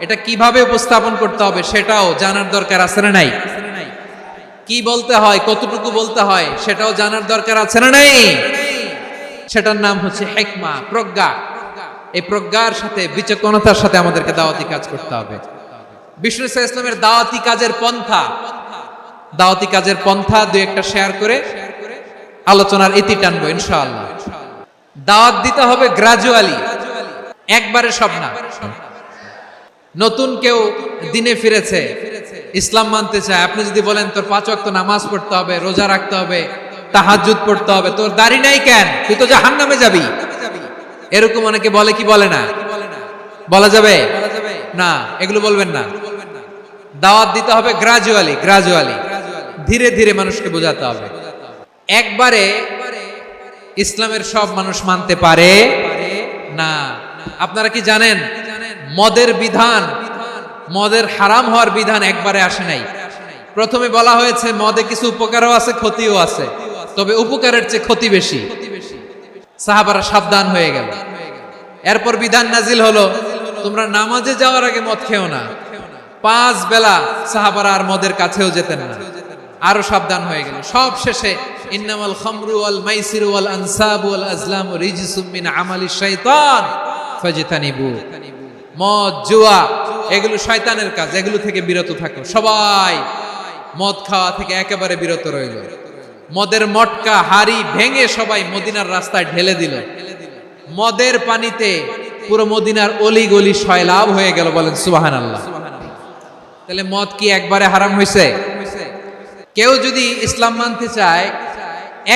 এটা কীভাবে উপস্থাপন করতে হবে সেটাও জানার দরকার আছে না নাই? কি বলতে হয়, কতটুকু বলতে হয় সেটাও জানার দরকার আছে না নাই? সেটার নাম হচ্ছে হেকমা, প্রজ্ঞা। এই প্রজ্ঞার সাথে, বিচক্ষণতার সাথে আমাদেরকে দাওয়াতি কাজ করতে হবে। বিষ্ণু ইসা ইসলামের দাওয়াতি কাজের পন্থা। দাওয়াতি কাজের পন্থা দুই একটা শেয়ার করে আলোচনার ইতি টানবো, ইনশাআল্লাহ। দাওয়াত দিতে হবে গ্রাজুয়ালি একবারে সব না। নতুন কেউ দিনে ফিরেছে, ইসলাম মানতে চায়। আপনি যদি বলেন, তোর পাঁচ ওয়াক্ত নামাজ পড়তে হবে, রোজা রাখতে হবে, তাহাজ্জুদ পড়তে হবে, তোর দাড়ি নাই কেন? তুই তো জাহান্নামে যাবি। এরকম অনেকে বলে কি বলে না? বলা যাবে? না, এগুলো বলবেন না। দাওয়াত দিতে হবে গ্রাজুয়ালি গ্রাজুয়ালি ধীরে ধীরে মানুষকে বোঝাতে হবে। একবারে ইসলামের সব মানুষ মানতে পারে না। আপনারা কি জানেন? মদের বিধান, মদের হারাম হওয়ার বিধান একবারে আসে নাই। প্রথমে বলা হয়েছে, মদে কিছু উপকারও আছে, ক্ষতিও আছে। তবে উপকারের চেয়ে ক্ষতি বেশি। সাহাবারা সাবধান হয়ে গেল। এরপর বিধান নাজিল হলো, তোমরা নামাজে যাওয়ার আগে মদ খেও না। পাঁচ বেলা সাহাবারা আর মদের কাছেও যেতেন না। আরও সাবধান হয়ে গেল। সব শেষে, ইন্নামাল খামরু ওয়াল মাইসির ওয়াল আনসাব ওয়াল আজলাম রিজসুম আমালি শাইতান ফাজতানিবু। মদ, জুয়া, এগুলো শয়তানের কাজ, এগুলো থেকে বিরত থাকো। সবাই মদ খাওয়া থেকে একেবারে বিরত রইল। মদের মটকা, হাড়ি ভেঙে সবাই মদিনার রাস্তায় ঢেলে দিল। মদের পানিতে পুরো মদিনার অলি গলি সয়লাভ হয়ে গেল বলেন সুবাহান আল্লাহ তাহলে মদ কি একবারে হারাম হয়েছে কেউ যদি ইসলাম মানতে চায়,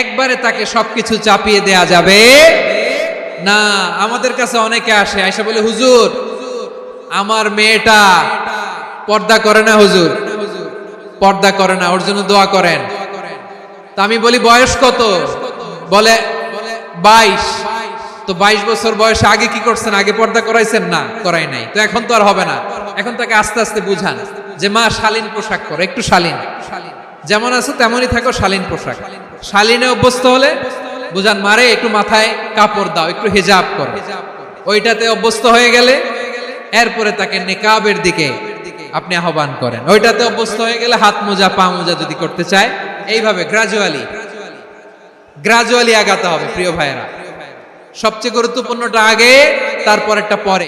একবারে তাকে সবকিছু চাপিয়ে দেয়া যাবে? না, আমাদের কাছে অনেকে আসে, আয়সা বলে, হুজুর আমার মেয়েটা পর্দা করে না হুজুর? পর্দা করে না, ওর জন্য দোয়া করেন। তা আমি বলি, বয়স কত? বলে, বাইশ। তো বাইশ বছর বয়সে আগে কি করছেন? আগে পর্দা করাইছেন? না, করাই নাই। তো এখন তো আর হবে না। এখন তাকে আস্তে আস্তে বুঝান যে, মা, শালীন পোশাক করো একটু শালীন। যেমন আছো, তেমনই থাকো, শালীন পোশাক। শালীনে অভ্যস্ত হলে বুঝান মারে একটু মাথায় কাপড় দাও, একটু হেজাব করো। ওইটাতে অভ্যস্ত হয়ে গেলে এরপরে তাকে নেকাবের দিকে আপনি আহ্বান করেন। ওইটাতে অভ্যস্ত হয়ে গেলে হাত মোজা, পা মোজা যদি করতে চায়, এইভাবে গ্রাজুয়ালি গ্রাজুয়ালি আগাতে হবে, প্রিয় ভাইয়েরা। সবচেয়ে গুরুত্বপূর্ণটা আগে, তারপরেরটা পরে।